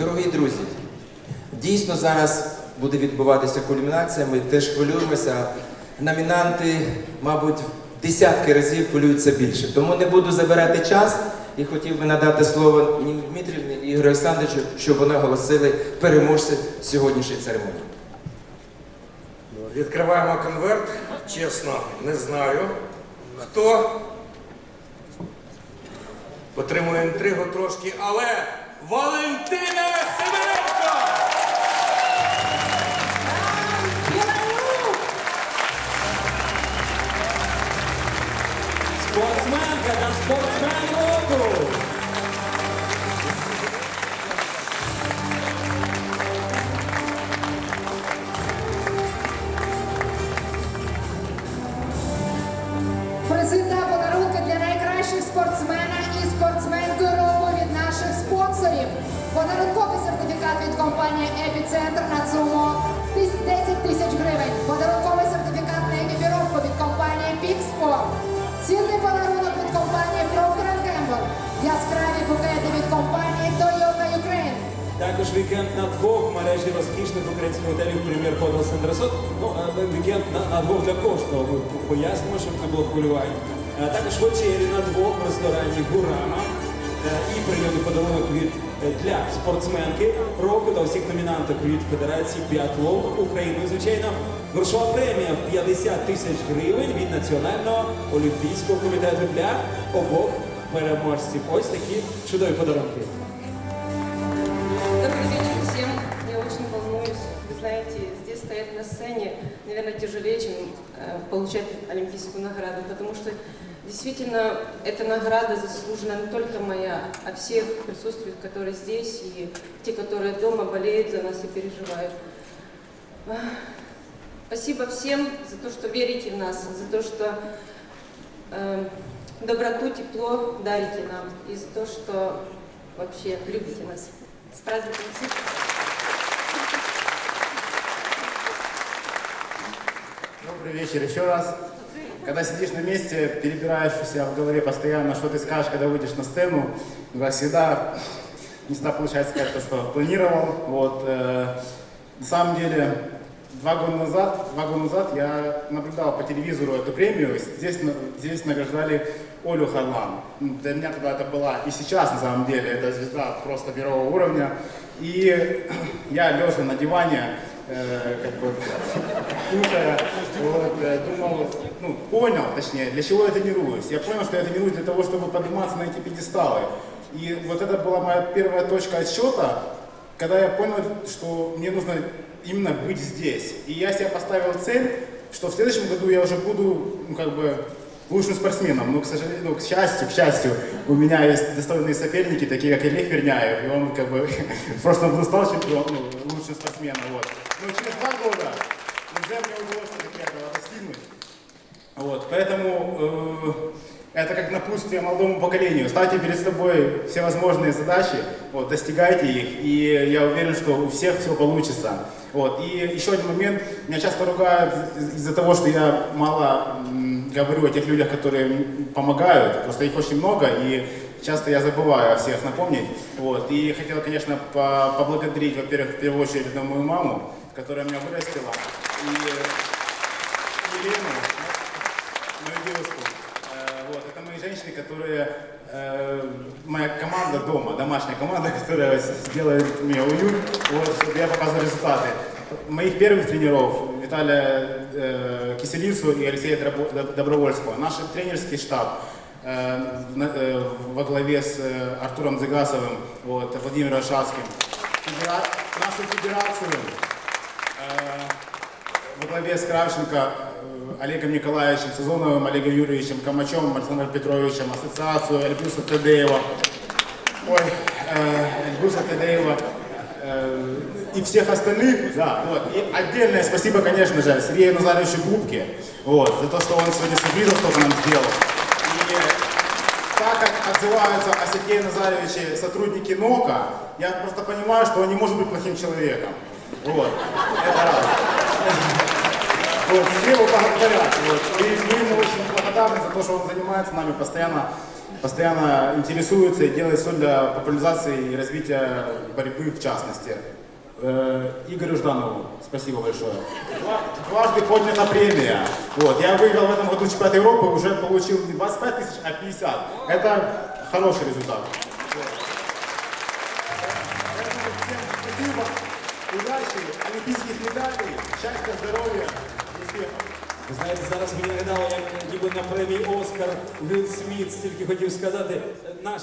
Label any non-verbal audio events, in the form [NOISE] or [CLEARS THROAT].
Дорогі друзі, дійсно зараз буде відбуватися кульмінація. Ми теж хвилюємося. Номінанти, мабуть, десятки разів хвилюються більше. Тому не буду забирати час і хотів би надати слово Ніні Дмитрівні і Ігорю Олександровичу, щоб вони оголосили переможців сьогоднішньої церемонії. Відкриваємо конверт. Чесно, не знаю. Хто? Потримує інтригу трошки, але Валентина Сидоренко! Спортсменка та спортсмен Подарунковий сертифікат від компанії Епіцентр на суму 10 тисяч гривень. Подарунковий сертифікат на екіпіровку від компанії Пікспо. Цінний подарунок від компанії Procter Gamble. Яскраві букети від компанії Toyota Ukraine. Також вікенд на двох мережі розкішних українських готелів прем'єр Hotel Сендресот. Ну, вікенд на, на двох для кожного. Пояснимо, щоб не було хвилювань. Е, Також вечері на двох в ресторані Гурама. Е, І приємний подарунок від для спортсменки року та всіх номінанток від Федерації біатлону України. Звичайно, грошова премія в 50 тисяч гривень від Національного олімпійського комітету для обох переможців. Ось такі чудові подарунки. На сцене, наверное, тяжелее, чем э, получать олимпийскую награду, потому что действительно эта награда заслужена не только моя, а всех присутствующих, которые здесь, и те, которые дома болеют за нас и переживают. Спасибо всем за то, что верите в нас, за то, что э, доброту, тепло дарите нам, и за то, что вообще любите нас. С праздником! Добрый вечер еще раз. Когда сидишь на месте, перебираешь у себя в голове постоянно, что ты скажешь, когда выйдешь на сцену, вас всегда не всегда получается сказать то, что планировал. Вот, э, на самом деле, два года назад, два года назад я наблюдал по телевизору эту премию. Здесь, здесь награждали Олю Харлан. Для меня тогда это была и сейчас, на самом деле, это звезда просто мирового уровня. И [CLEARS THROAT] я лежа на диване, э, как бы [LAUGHS] слушая, вот, э, думал, ну, понял, точнее, для чего я тренируюсь. Я понял, что я тренируюсь для того, чтобы подниматься на эти пьедесталы. И вот это была моя первая точка отсчета, когда я понял, что мне нужно именно быть здесь. И я себе поставил цель, что в следующем году я уже буду, ну, как бы, лучшим спортсменом. Но, к сожалению, ну, к счастью, к счастью, у меня есть достойные соперники, такие как Олег Верняев, и он, как бы, [LAUGHS] в прошлом стал чемпионом, ну, лучшим спортсменом, вот. Но через два года уже мне удалось все-таки этого достигнуть. Вот, поэтому э, это как напутствие молодому поколению. Ставьте перед собой все возможные задачи, вот, достигайте их, и я уверен, что у всех все получится. Вот. И еще один момент, меня часто ругают из- из-за того, что я мало говорю о тех людях, которые помогают, просто их очень много, и часто я забываю о всех напомнить. Вот. И хотел, конечно, по- поблагодарить, во-первых, в первую очередь, мою маму, которая меня вырастила, и Елену, женщины, которые э, моя команда дома, домашняя команда, [LAUGHS] которая с- делает мне уют, вот, чтобы я показывал результаты. Моих первых тренеров Виталия э, Киселицу и Алексея Добровольского. Наш тренерский штаб э, э, во главе с э, Артуром Зыгасовым, вот, Владимиром. Федера- Нашу федерацию во главе с Кравченко, Олегом Николаевичем, Сезоновым, Олегом Юрьевичем, Камачем, Александром Петровичем, ассоциацию Эльбруса Тедеева, ой, э, Эльбруса Тедеева э, и всех остальных, да, вот. И отдельное спасибо, конечно же, Сергею Назаровичу Губке, вот, за то, что он сегодня сюрпризов столько нам сделал. И так как отзываются о Сергее Назаровиче сотрудники НОКа, я просто понимаю, что он не может быть плохим человеком. Вот. Это раз. Вот, все его благодарят. Вот. И мы ему очень благодарны за то, что он занимается нами постоянно, постоянно интересуется и делает все для популяризации и развития борьбы в частности. Э, Игорю Жданову спасибо большое. Два- Дважды поднята премия. Вот. Я выиграл в этом году чемпионат Европы, уже получил не 25 тысяч, а 50. Это хороший результат. Спасибо, удачи, олимпийских медалей, счастья, здоровья и успехов. Ви знаєте, зараз мені нагадало, як ніби на премії Оскар Вілл Сміт стільки хотів сказати. Наш